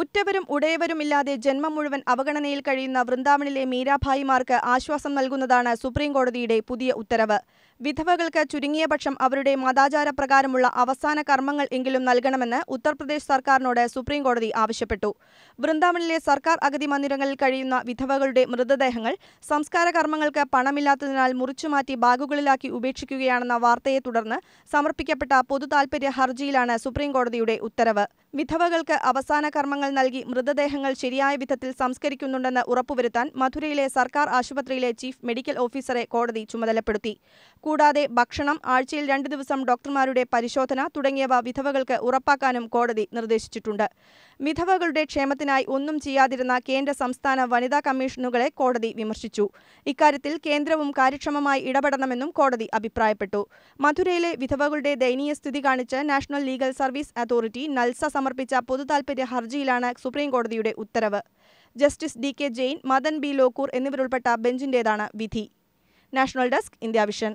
ഉറ്റവരും ഉടയവരുമില്ലാതെ ജന്മം മുഴുവൻ അവഗണനയിൽ കഴിയുന്ന വൃന്ദാവനിലെ മീരാഭായിമാർക്ക് ആശ്വാസം നൽകുന്നതാണ് സുപ്രീംകോടതിയുടെ പുതിയ ഉത്തരവ്. വിധവകൾക്ക് ചുരുങ്ങിയ പക്ഷം അവരുടെ മതാചാരപ്രകാരമുള്ള അവസാന കർമ്മങ്ങൾ എങ്കിലും നൽകണമെന്ന് ഉത്തർപ്രദേശ് സർക്കാരിനോട് സുപ്രീംകോടതി ആവശ്യപ്പെട്ടു. വൃന്ദാവനിലെ സർക്കാർ അഗതി മന്ദിരങ്ങളിൽ കഴിയുന്ന വിധവകളുടെ മൃതദേഹങ്ങൾ സംസ്കാര കർമ്മങ്ങൾക്ക് പണമില്ലാത്തതിനാൽ മുറിച്ചുമാറ്റി ബാഗുകളിലാക്കി ഉപേക്ഷിക്കുകയാണെന്ന വാർത്തയെ തുടർന്ന് സമർപ്പിക്കപ്പെട്ട പൊതുതാൽപര്യ ഹർജിയിലാണ് സുപ്രീംകോടതിയുടെ ഉത്തരവ്. വിധവകൾക്ക് അവസാന കർമ്മങ്ങൾ നൽകി മൃതദേഹങ്ങൾ ശരിയായ വിധത്തിൽ സംസ്കരിക്കുന്നുണ്ടെന്ന് ഉറപ്പുവരുത്താൻ മധുരയിലെ സർക്കാർ ആശുപത്രിയിലെ ചീഫ് മെഡിക്കൽ ഓഫീസറെ കോടതി ചുമതലപ്പെടുത്തി. കൂടാതെ ഭക്ഷണം ആഴ്ചയിൽ രണ്ട് ദിവസം ഡോക്ടർമാരുടെ പരിശോധന തുടങ്ങിയവ വിധവകൾക്ക് ഉറപ്പാക്കാനും കോടതി നിർദ്ദേശിച്ചിട്ടുണ്ട്. വിധവകളുടെ ക്ഷേമത്തിനായി ഒന്നും ചെയ്യാതിരുന്ന കേന്ദ്ര സംസ്ഥാന വനിതാ കമ്മീഷനുകളെ കോടതി വിമർശിച്ചു. ഇക്കാര്യത്തിൽ കേന്ദ്രവും കാര്യക്ഷമമായി ഇടപെടണമെന്നും കോടതി അഭിപ്രായപ്പെട്ടു. മധുരയിലെ വിധവകളുടെ ദയനീയ സ്ഥിതി കാണിച്ച് national legal service authority NALSA സമർപ്പിച്ച പൊതുതാൽപര്യ ഹർജിയിലാണ് സുപ്രീംകോടതിയുടെ ഉത്തരവ്. Justice D K Jain Madan B Lokur എന്നിവരുൾപ്പെട്ട ബെഞ്ചിന്റേതാണ് വിധി. National desk India vision.